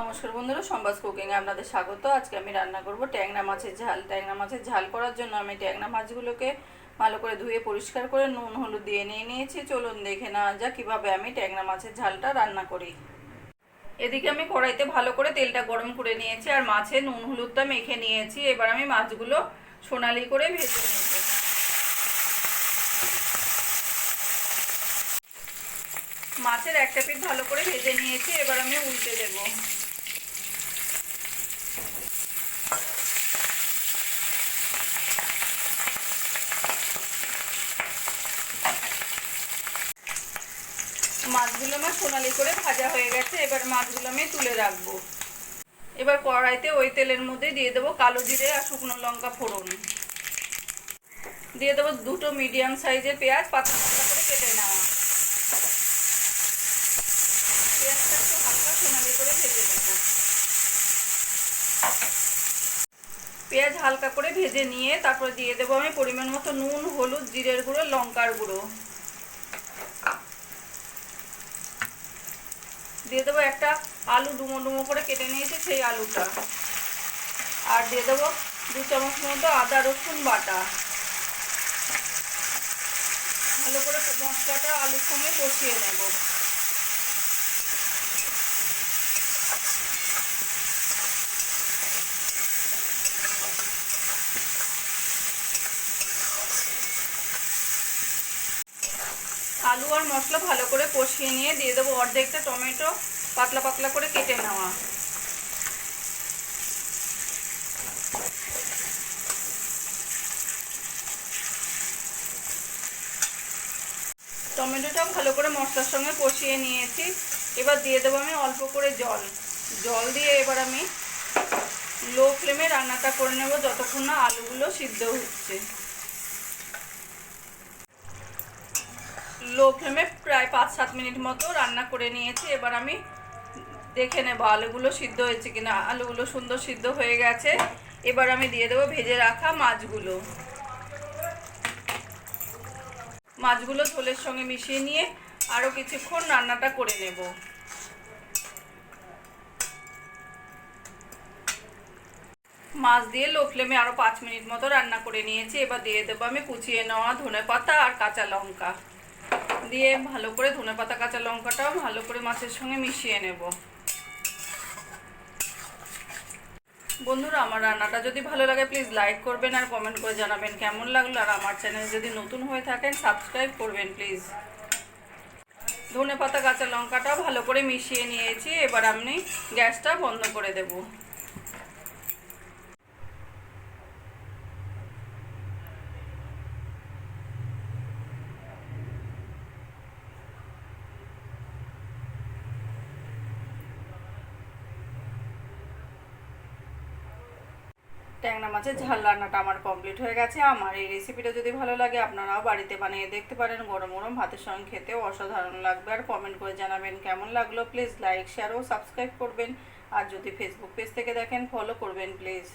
নমস্কার বন্ধুরা সম্বাস কুকিংয়ে আপনাদের স্বাগত। আজকে আমি রান্না করব ট্যাংরা মাছের ঝাল। ট্যাংরা মাছের ঝাল করার জন্য আমি ট্যাংরা মাছগুলোকে ভালো করে ধুয়ে পরিষ্কার করে নুন, হলুদ দিয়ে নিয়ে নিয়েছি। চলুন দেখে নেওয়া যাক কীভাবে আমি ট্যাংরা মাছের ঝালটা রান্না করি। এদিকে আমি কড়াইতে ভালো করে তেলটা গরম করে নিয়েছি আর মাছে নুন, হলুদটা মেখে নিয়েছি। এবার আমি মাছগুলো সোনালি করে ভেজে নিয়েছি মাছের একটা পিঠ ভালো করে ভেজে নিয়েছি। এবার আমি উল্টে দেব। মাছগুলো আমার সোনালি করে ভাজা হয়ে গেছে, এবার মাছগুলো আমি তুলে রাখব। এবার কড়াইতে ওই তেলের মধ্যে দিয়ে দেবো কালো জিরে আর শুকনো লঙ্কা ফোড়ন। দিয়ে দেবো দুটো মিডিয়াম সাইজের পেঁয়াজ পাতলা করে কেটে নেওয়া। পেঁয়াজটা একটু হালকা সোনালি করে ভেজে নেব। পেঁয়াজ হালকা করে ভেজে নিয়ে তারপর দিয়ে দেবো আমি পরিমাণ মতো নুন, হলুদ, জিরের গুঁড়ো, লঙ্কার গুঁড়ো। দিয়ে দেবো একটা আলু ডুমো ডুমো করে কেটে নিয়েছি, সেই আলুটা। আর দিয়ে দেবো দু চামচ মতো আদা রসুন বাটা। ভালো করে মশলাটা আলুর সঙ্গে কষিয়ে নেব। আলু আর মশলা ভালো করে কষিয়ে নিয়ে দিয়ে দেবো অর্ধেকটা টমেটো পাতলা পাতলা করে কেটে নেওয়া। টমেটোটাও ভালো করে মশলার সঙ্গে কষিয়ে নিয়েছি। এবার দিয়ে দেবো আমি অল্প করে জল। জল দিয়ে এবার আমি লো ফ্লেমে রান্নাটা করে নেব যতক্ষণ না আলুগুলো সিদ্ধ হচ্ছে। লো ফ্লেমে প্রায় পাঁচ, সাত মিনিট মতো রান্না করে নিয়েছি। এবার আমি দেখে নেব আলুগুলো সিদ্ধ হয়েছে কিনা। আলুগুলো সুন্দর সিদ্ধ হয়ে গেছে। এবার আমি দিয়ে দেবো ভেজে রাখা মাছগুলো। মাছগুলো ঝোলের সঙ্গে মিশিয়ে নিয়ে আরও কিছুক্ষণ রান্নাটা করে নেব। মাছ দিয়ে লো ফ্লেমে আরও পাঁচ মিনিট মতো রান্না করে নিয়েছি। এবার দিয়ে দেবো আমি কুচিয়ে নেওয়া ধনে পাতা আর কাঁচা লঙ্কা। দিয়ে ভালো করে ধনে পাতা, কাঁচা লঙ্কাটাও ভালো করে মাছের সঙ্গে মিশিয়ে নেব। বন্ধুরা, আমার রান্নাটা যদি ভালো লাগে প্লিজ লাইক করবেন আর কমেন্ট করে জানাবেন কেমন লাগল। আর আমার চ্যানেল যদি নতুন হয়ে থাকেন সাবস্ক্রাইব করবেন প্লিজ ধনে পাতা, কাঁচা লঙ্কাটাও ভালো করে মিশিয়ে নিয়েছি। এবার আমি গ্যাসটা বন্ধ করে দেবো। ট্যাংরা মাছের ঝাল রান্নাটা আমার কমপ্লিট হয়ে গেছে। আমার এই রেসিপিটা যদি ভালো লাগে, আপনারাও বাড়িতে বানিয়ে দেখতে পারেন। গরম গরম ভাতের সঙ্গে খেতেও অসাধারণ লাগবে। আর কমেন্ট করে জানাবেন কেমন লাগল? প্লিজ লাইক শেয়ার ও সাবস্ক্রাইব করবেন। আর যদি ফেসবুক পেজ থেকে দেখেন ফলো করবেন প্লিজ